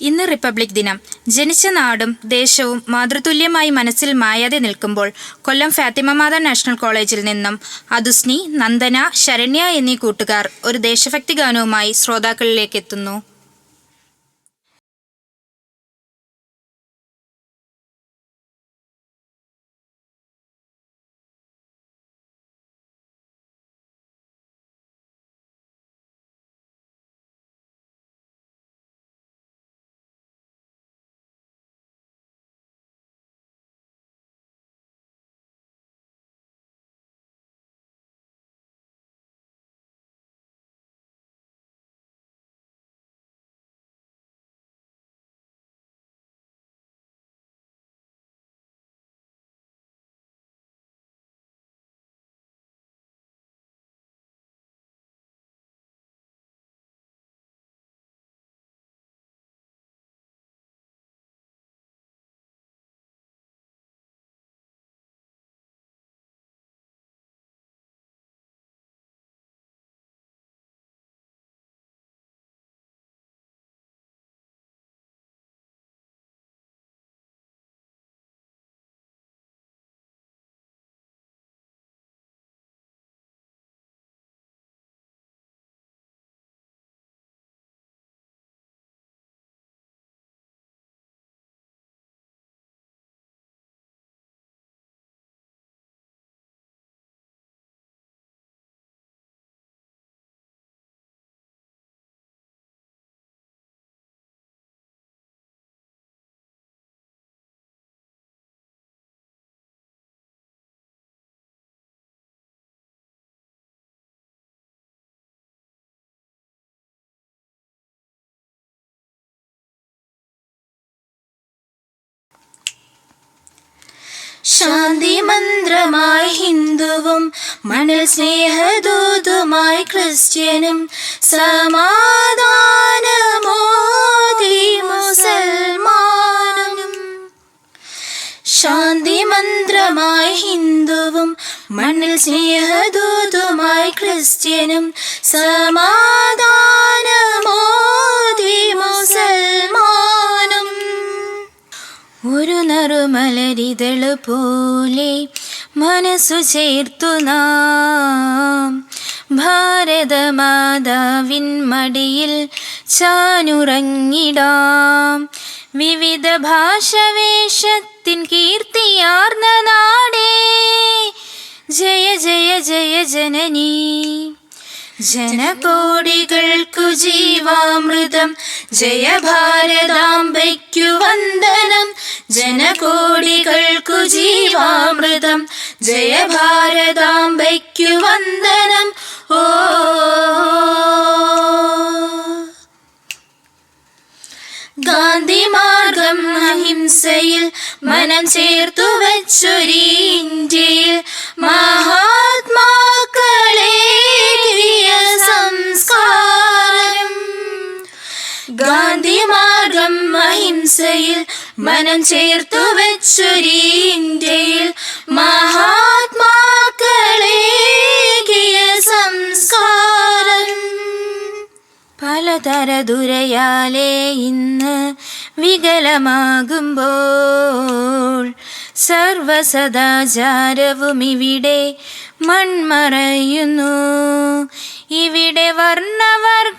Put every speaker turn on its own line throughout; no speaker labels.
ഇന്ന് റിപ്പബ്ലിക് ദിനം. ജനിച്ച നാടും ദേശവും മാതൃതുല്യമായി മനസ്സിൽ മായാതെ നിൽക്കുമ്പോൾ കൊല്ലം ഫാത്തിമ മാത നാഷണൽ കോളേജിൽ നിന്നും അതുസ്നി നന്ദന ശരണ്യ എന്നീ കൂട്ടുകാർ ഒരു ദേശഭക്തി ഗാനവുമായി ശ്രോതാക്കളിലേക്ക് എത്തുന്നു.
ശാന്തി മന്ത്രമായി ഹിന്ദുവും മണൽ സ്നേഹദൂതുമായി ക്രിസ്ത്യനും സമാധാനമോദി മുസൽമാനും. ശാന്തി മന്ത്രമായി ഹിന്ദുവും മണ്ണിൽ സ്നേഹദൂതുമായി ക്രിസ്ത്യനും സമാധാനമോദി പോലെ മനസ്സു ചേർത്തു നാം. ഭാരതമാതാവിൻ മടിയിൽ ചാനുറങ്ങിടാം. വിവിധ ഭാഷവേഷത്തിൻ കീർത്തിയാർന്ന നാടേ. ജയ ജയ ജയ ജനനീ. ജനകോടികൾക്കു ജീവാമൃതം ജയ ഭാരതാംബയ്ക്കു വന്ദനം. ജനകോടികൾക്കു ജീവാമൃതം ജയ ഭാരതാംബയ്ക്കു വന്ദനം. ഓ. ഗാന്ധി മാർഗം അഹിംസയിൽ മനം ചേർത്തു വച്ചൊരീ ഗാന്ധി മാർഗം അഹിംസയിൽ മനം ചേർത്തു വെച്ചൊരു ഇന്ത്യയിൽ. മഹാത്മാക്കളെ സംസ്കാരം. പലതരതുരയാലേ ഇന്ന് വികലമാകുമ്പോൾ സർവസദാചാരവും ഇവിടെ മൺമറയുന്നു. ഇവിടെ വർണവർഗവൻ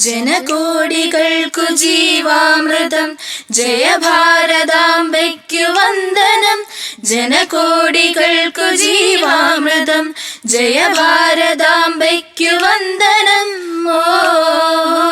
ജനകോടികൾക്കു ജീവാമൃതം. ജയ ഭാരതാംബയ്ക്കു വന്ദനം. ജനകോടികൾക്കു ജീവാമൃതം. ജയ ഭാരതാംബയ്ക്കു വന്ദനം. ഓ